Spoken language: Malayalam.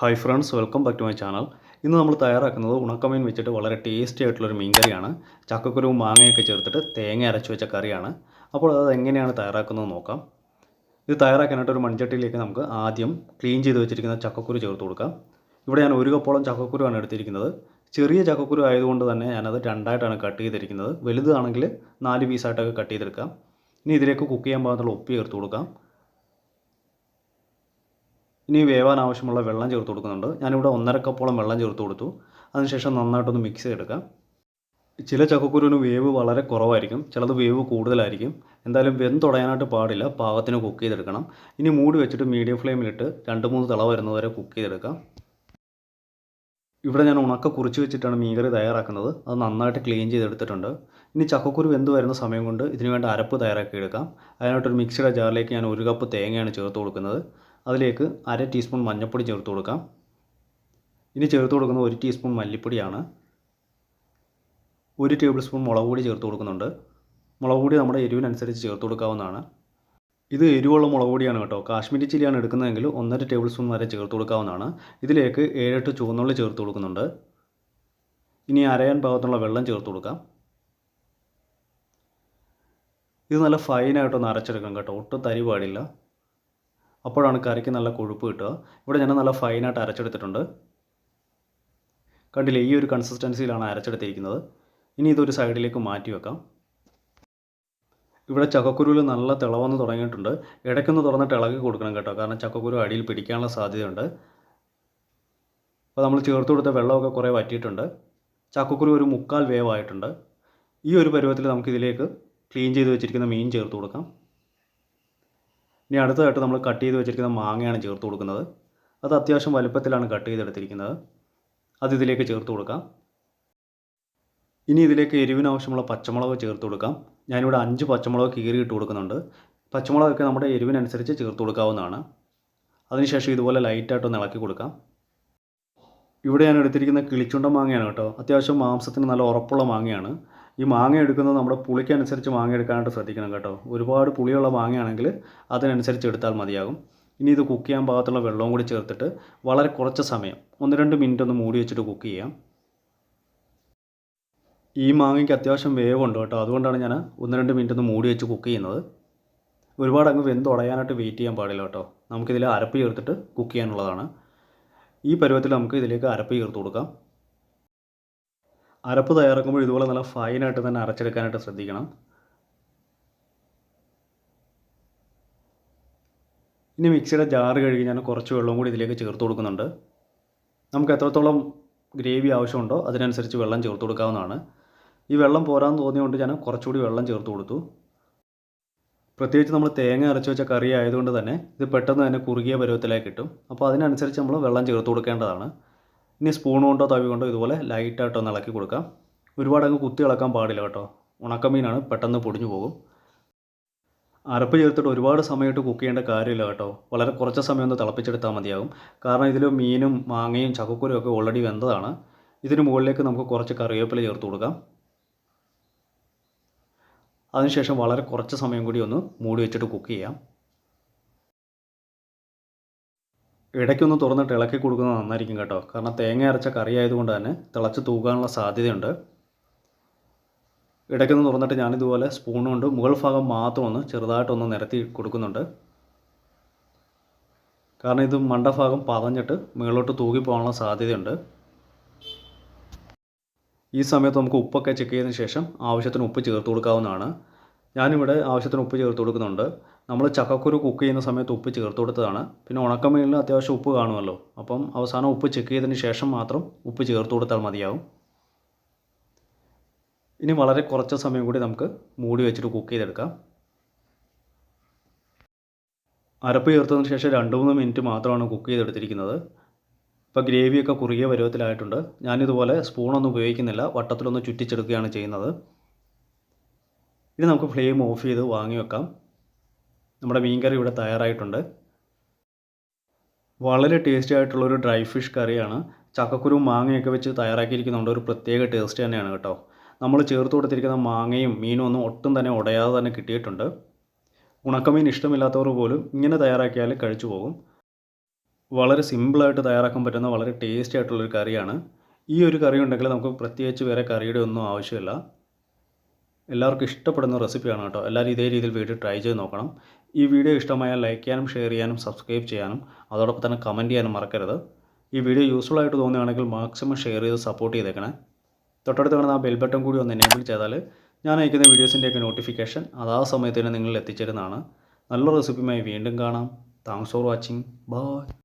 Hi friends welcome back to my channel ഇന്ന് നമ്മൾ തയ്യാറാക്കുന്നത് ഉണക്കമീൻ വെച്ചിട്ട് വളരെ ടേസ്റ്റി ആയിട്ടുള്ളൊരു മീൻ കറിയാണ്. ചക്കക്കുരുവും മാങ്ങയൊക്കെ ചേർത്തിട്ട് തേങ്ങ അരച്ചു വെച്ച കറിയാണ്. അപ്പോൾ അത് എങ്ങനെയാണ് തയ്യാറാക്കുന്നത് നോക്കാം. ഇത് തയ്യാറാക്കാനായിട്ട് ഒരു മൺചട്ടിയിലേക്ക് നമുക്ക് ആദ്യം ക്ലീൻ ചെയ്ത് വെച്ചിരിക്കുന്ന ചക്കക്കുരു ചേർത്ത് കൊടുക്കാം. ഇവിടെ ഞാൻ ഒരു കപ്പോളം ചക്കക്കുരുവാണ് എടുത്തിരിക്കുന്നത്. ചെറിയ ചക്കക്കുരു ആയതുകൊണ്ട് തന്നെ ഞാനത് രണ്ടായിട്ടാണ് കട്ട് ചെയ്തിരിക്കുന്നത്. വലുതാണെങ്കിൽ നാല് പീസായിട്ടൊക്കെ കട്ട് ചെയ്തെടുക്കാം. ഇനി ഇതിലേക്ക് കുക്ക് ചെയ്യാൻ പാകത്തുള്ള ഉപ്പ് ചേർത്ത് കൊടുക്കാം. ഇനി വേവാൻ ആവശ്യമുള്ള വെള്ളം ചേർത്ത് കൊടുക്കുന്നുണ്ട്. ഞാനിവിടെ ഒന്നര കപ്പോളം വെള്ളം ചേർത്ത് കൊടുത്തു. അതിനുശേഷം നന്നായിട്ടൊന്ന് മിക്സ് ചെയ്തെടുക്കാം. ചില ചക്കക്കുരുവിന് വേവ് വളരെ കുറവായിരിക്കും. ചിലത് വേവ് കൂടുതലായിരിക്കും. എന്തായാലും വെന്തുടയാനായിട്ട് പാടില്ല. പാകത്തിന് കുക്ക് ചെയ്തെടുക്കണം. ഇനി മൂടി വെച്ചിട്ട് മീഡിയം ഫ്ലെയിമിലിട്ട് രണ്ട് മൂന്ന് തിള വരുന്നതുവരെ കുക്ക് ചെയ്തെടുക്കാം. ഇവിടെ ഞാൻ ഉണക്ക കുറിച്ച് വെച്ചിട്ടാണ് മീൻകറി തയ്യാറാക്കുന്നത്. അത് നന്നായിട്ട് ക്ലീൻ ചെയ്തെടുത്തിട്ടുണ്ട്. ഇനി ചക്കക്കുരു വെന്ത് വരുന്ന സമയം കൊണ്ട് ഇതിനു വേണ്ട അരപ്പ് തയ്യാറാക്കി എടുക്കാം അതിനായിട്ടൊരു മിക്സിയുടെ ജാറിലേക്ക് ഞാൻ ഒരു കപ്പ് തേങ്ങയാണ് ചേർത്ത് കൊടുക്കുന്നത്. അതിലേക്ക് അര ടീസ്പൂൺ മഞ്ഞൾപ്പൊടി ചേർത്ത് കൊടുക്കാം. ഇനി ചേർത്ത് കൊടുക്കുന്ന ഒരു ടീസ്പൂൺ മല്ലിപ്പൊടിയാണ്. ഒരു ടേബിൾ സ്പൂൺ മുളക് പൊടി ചേർത്ത് കൊടുക്കുന്നുണ്ട്. മുളക് പൊടി നമ്മുടെ എരിവിനനുസരിച്ച് ചേർത്ത് കൊടുക്കാവുന്നതാണ്. ഇത് എരിവുള്ള മുളക് പൊടിയാണ് കേട്ടോ. കാശ്മീരി ചില്ലിയാണ് എടുക്കുന്നതെങ്കിൽ ഒന്നര ടേബിൾ സ്പൂൺ വരെ ചേർത്ത് കൊടുക്കാവുന്നതാണ്. ഇതിലേക്ക് ഏഴെട്ട് ചുവന്നുള്ളി ചേർത്ത് കൊടുക്കുന്നുണ്ട്. ഇനി അരയാൻ ഭാഗത്തുള്ള വെള്ളം ചേർത്ത് കൊടുക്കാം. ഇത് നല്ല ഫൈനായിട്ടൊന്ന് അരച്ചെടുക്കണം കേട്ടോ. ഒട്ടും തരി പാടില്ല. അപ്പോഴാണ് കറിക്ക് നല്ല കൊഴുപ്പ് കിട്ടുക. ഇവിടെ ഞാൻ നല്ല ഫൈനായിട്ട് അരച്ചെടുത്തിട്ടുണ്ട്. കണ്ടില്ലേ ഈ ഒരു കൺസിസ്റ്റൻസിയിലാണ് അരച്ചെടുത്തിരിക്കുന്നത്. ഇനി ഇതൊരു സൈഡിലേക്ക് മാറ്റി വെക്കാം. ഇവിടെ ചക്കക്കുരുവിൽ നല്ല തിളവന്ന് തുടങ്ങിയിട്ടുണ്ട്. ഇടയ്ക്കൊന്ന് തുറന്നിട്ട് ഇളകി കൊടുക്കണം കേട്ടോ കാരണം ചക്കക്കുരു അടിയിൽ പിടിക്കാനുള്ള സാധ്യതയുണ്ട്. അപ്പോൾ നമ്മൾ ചേർത്ത് കൊടുത്ത വെള്ളമൊക്കെ കുറേ വറ്റിയിട്ടുണ്ട്. ചക്കക്കുരു ഒരു മുക്കാൽ വേവായിട്ടുണ്ട്. ഈ ഒരു പരുവത്തിൽ നമുക്കിതിലേക്ക് ക്ലീൻ ചെയ്ത് വെച്ചിരിക്കുന്ന മീൻ ചേർത്ത് കൊടുക്കാം. ഇനി അടുത്തതായിട്ട് നമ്മൾ കട്ട് ചെയ്ത് വെച്ചിരിക്കുന്ന മാങ്ങയാണ് ചേർത്ത് കൊടുക്കുന്നത്. അത് അത്യാവശ്യം വലുപ്പത്തിലാണ് കട്ട് ചെയ്തെടുത്തിരിക്കുന്നത്. അത് ഇതിലേക്ക് ചേർത്ത് കൊടുക്കാം. ഇനി ഇതിലേക്ക് എരിവിന് ആവശ്യമുള്ള പച്ചമുളക് ചേർത്ത് കൊടുക്കാം. ഞാനിവിടെ അഞ്ച് പച്ചമുളക് കീറി ഇട്ട് കൊടുക്കുന്നുണ്ട്. പച്ചമുളകൊക്കെ നമ്മുടെ എരിവിനനുസരിച്ച് ചേർത്ത് കൊടുക്കാവുന്നതാണ്. അതിനുശേഷം ഇതുപോലെ ലൈറ്റായിട്ടൊന്ന് ഇളക്കി കൊടുക്കാം. ഇവിടെ ഞാൻ എടുത്തിരിക്കുന്ന കിളിച്ചുണ്ട മാങ്ങയാണ് കേട്ടോ. അത്യാവശ്യം മാംസത്തിന് നല്ല ഉറപ്പുള്ള മാങ്ങയാണ്. ഈ മാങ്ങ എടുക്കുന്നത് നമ്മുടെ പുളിക്കനുസരിച്ച് മാങ്ങ എടുക്കാനായിട്ട് ശ്രദ്ധിക്കണം കേട്ടോ. ഒരുപാട് പുളിയുള്ള മാങ്ങയാണെങ്കിൽ അതിനനുസരിച്ച് എടുത്താൽ മതിയാകും. ഇനി ഇത് കുക്ക് ചെയ്യാൻ പാകത്തുള്ള വെള്ളവും കൂടി ചേർത്തിട്ട് വളരെ കുറച്ച് സമയം ഒന്ന് രണ്ട് മിനിറ്റ് ഒന്ന് മൂടി വെച്ചിട്ട് കുക്ക് ചെയ്യാം. ഈ മാങ്ങയ്ക്ക് അത്യാവശ്യം വേവുണ്ട് കേട്ടോ. അതുകൊണ്ടാണ് ഞാൻ ഒന്ന് രണ്ട് മിനിറ്റ് ഒന്ന് മൂടി വെച്ച് കുക്ക് ചെയ്യുന്നത്. ഒരുപാട് അങ്ങ് വെന്ത് ഉടയാനായിട്ട് വെയിറ്റ് ചെയ്യാൻ പാടില്ല കേട്ടോ. നമുക്കിതിൽ അരപ്പ് ചേർത്തിട്ട് കുക്ക് ചെയ്യാനുള്ളതാണ്. ഈ പരുവത്തിൽ നമുക്ക് ഇതിലേക്ക് അരപ്പ് ചേർത്ത് കൊടുക്കാം. അരപ്പ് തയ്യാറാക്കുമ്പോൾ ഇതുപോലെ നല്ല ഫൈനായിട്ട് തന്നെ അരച്ചെടുക്കാനായിട്ട് ശ്രദ്ധിക്കണം. ഇനി മിക്സിയുടെ ജാറ് കഴുകി ഞാൻ കുറച്ച് വെള്ളവും കൂടി ഇതിലേക്ക് ചേർത്ത് കൊടുക്കുന്നുണ്ട്. നമുക്ക് എത്രത്തോളം ഗ്രേവി ആവശ്യമുണ്ടോ അതിനനുസരിച്ച് വെള്ളം ചേർത്ത് കൊടുക്കാവുന്നതാണ്. ഈ വെള്ളം പോരാന്ന് തോന്നിയതുകൊണ്ട് ഞാൻ കുറച്ചുകൂടി വെള്ളം ചേർത്ത് കൊടുത്തു. പ്രത്യേകിച്ച് നമ്മൾ തേങ്ങ അരച്ച് വെച്ച കറി ആയതുകൊണ്ട് തന്നെ ഇത് പെട്ടെന്ന് തന്നെ കുറുകിയ പരുവത്തിലേക്ക് കിട്ടും. അപ്പോൾ അതിനനുസരിച്ച് നമ്മൾ വെള്ളം ചേർത്ത് കൊടുക്കേണ്ടതാണ്. ഇനി സ്പൂൺ കൊണ്ടോ തവി കൊണ്ടോ ഇതുപോലെ ലൈറ്റായിട്ട് ഒന്ന് ഇളക്കി കൊടുക്കാം. ഒരുപാട് അങ്ങ് കുത്തി ഇളക്കാൻ പാടില്ല കേട്ടോ. ഉണക്കമീനാണ് പെട്ടെന്ന് പൊടിഞ്ഞു പോകും. അരപ്പ് ചേർത്തിട്ട് ഒരുപാട് സമയമായിട്ട് കുക്ക് ചെയ്യേണ്ട കാര്യമില്ല കേട്ടോ. വളരെ കുറച്ച് സമയം ഒന്ന് തിളപ്പിച്ചെടുത്താൽ മതിയാകും കാരണം ഇതിൽ മീനും മാങ്ങയും ചക്കക്കുരും ഒക്കെ ഓൾറെഡി വെന്തതാണ്. ഇതിന് മുകളിലേക്ക് നമുക്ക് കുറച്ച് കറിവേപ്പില ചേർത്ത് കൊടുക്കാം. അതിനുശേഷം വളരെ കുറച്ച് സമയം കൂടി ഒന്ന് മൂടി വെച്ചിട്ട് കുക്ക് ചെയ്യാം. ഇടയ്ക്കൊന്ന് തുറന്നിട്ട് ഇളക്കി കൊടുക്കുന്നത് നന്നായിരിക്കും കേട്ടോ. കാരണം തേങ്ങ അരച്ച കറി ആയതുകൊണ്ട് തന്നെ തിളച്ച് തൂക്കാനുള്ള സാധ്യതയുണ്ട്. ഇടയ്ക്കൊന്ന് തുറന്നിട്ട് ഞാനിതുപോലെ സ്പൂൺ കൊണ്ട് മുകൾ ഭാഗം മാത്രം ഒന്ന് ചെറുതായിട്ടൊന്ന് നിരത്തി കൊടുക്കുന്നുണ്ട്. കാരണം ഇത് മണ്ടഭാഗം പതഞ്ഞിട്ട് മുകളിലോട്ട് തൂക്കി പോകാനുള്ള സാധ്യതയുണ്ട്. ഈ സമയത്ത് നമുക്ക് ഉപ്പൊക്കെ ചെക്ക് ചെയ്തതിന് ശേഷം ആവശ്യത്തിന് ഉപ്പ് ചേർത്ത് കൊടുക്കാവുന്നതാണ്. ഞാനിവിടെ ആവശ്യത്തിന് ഉപ്പ് ചേർത്ത് കൊടുക്കുന്നുണ്ട്. നമ്മൾ ചക്കക്കുരു കുക്ക് ചെയ്യുന്ന സമയത്ത് ഉപ്പ് ചേർത്ത് കൊടുത്തതാണ്. പിന്നെ ഉണക്കമീനിൽ അത്യാവശ്യം ഉപ്പ് കാണുമല്ലോ. അപ്പം അവസാനം ഉപ്പ് ചെക്ക് ചെയ്തതിന് ശേഷം മാത്രം ഉപ്പ് ചേർത്ത് കൊടുത്താൽ മതിയാവും. ഇനി വളരെ കുറച്ച് സമയം കൂടി നമുക്ക് മൂടി വെച്ചിട്ട് കുക്ക് ചെയ്തെടുക്കാം. അരപ്പ് ചേർത്തതിന് ശേഷം രണ്ട് മൂന്ന് മിനിറ്റ് മാത്രമാണ് കുക്ക് ചെയ്തെടുത്തിരിക്കുന്നത്. ഇപ്പോൾ ഗ്രേവിയൊക്കെ കുറുകിയ പരുവത്തിലായിട്ടുണ്ട്. ഞാനിതുപോലെ സ്പൂണൊന്നും ഉപയോഗിക്കുന്നില്ല. വട്ടത്തിലൊന്ന് ചുറ്റിച്ചെടുക്കുകയാണ് ചെയ്യുന്നത്. ഇനി നമുക്ക് ഫ്ലെയിം ഓഫ് ചെയ്ത് വാങ്ങി വെക്കാം. നമ്മുടെ മീൻകറി ഇവിടെ തയ്യാറായിട്ടുണ്ട്. വളരെ ടേസ്റ്റി ആയിട്ടുള്ളൊരു ഡ്രൈ ഫിഷ് കറിയാണ്. ചക്കക്കുരു മാങ്ങയൊക്കെ വെച്ച് തയ്യാറാക്കിയിരിക്കുന്നുണ്ട് ഒരു പ്രത്യേക ടേസ്റ്റ് തന്നെയാണ് കേട്ടോ. നമ്മൾ ചേർത്ത് കൊടുത്തിരിക്കുന്ന മാങ്ങയും മീനും ഒന്നും ഒട്ടും തന്നെ ഉടയാതെ തന്നെ കിട്ടിയിട്ടുണ്ട്. ഉണക്കമീൻ ഇഷ്ടമില്ലാത്തവർ പോലും ഇങ്ങനെ തയ്യാറാക്കിയാൽ കഴിച്ചു പോകും. വളരെ സിമ്പിളായിട്ട് തയ്യാറാക്കാൻ പറ്റുന്ന വളരെ ടേസ്റ്റി ആയിട്ടുള്ളൊരു കറിയാണ്. ഈ ഒരു കറി ഉണ്ടെങ്കിൽ നമുക്ക് പ്രത്യേകിച്ച് വേറെ കറിയുടെ ഒന്നും ആവശ്യമില്ല. എല്ലാവർക്കും ഇഷ്ടപ്പെടുന്ന റെസിപ്പിയാണ് കേട്ടോ. എല്ലാവരും ഇതേ രീതിയിൽ വീട്ടിൽ ട്രൈ ചെയ്ത് നോക്കണം. ഈ വീഡിയോ ഇഷ്ടമായാൽ ലൈക്ക് ചെയ്യാനും ഷെയർ ചെയ്യാനും സബ്സ്ക്രൈബ് ചെയ്യാനും അതോടൊപ്പം തന്നെ കമന്റ് ചെയ്യാനും മറക്കരുത്. ഈ വീഡിയോ യൂസ്ഫുൾ ആയിട്ട് തോന്നുകയാണെങ്കിൽ മാക്സിമം ഷെയർ ചെയ്ത് സപ്പോർട്ട് ചെയ്തേക്കണേ. തൊട്ടടുത്ത് കാണുന്ന ആ ബെൽ ബട്ടൺ കൂടി ഒന്ന് എനേബിൾ ചെയ്താൽ ഞാൻ അയക്കുന്ന വീഡിയോസിന്റെയൊക്കെ നോട്ടിഫിക്കേഷൻ അതാ സമയത്ത് തന്നെ നിങ്ങളിൽ എത്തിച്ചേരുന്നതാണ്. നല്ല റെസിപ്പിയുമായി വീണ്ടും കാണാം. Thanks for watching bye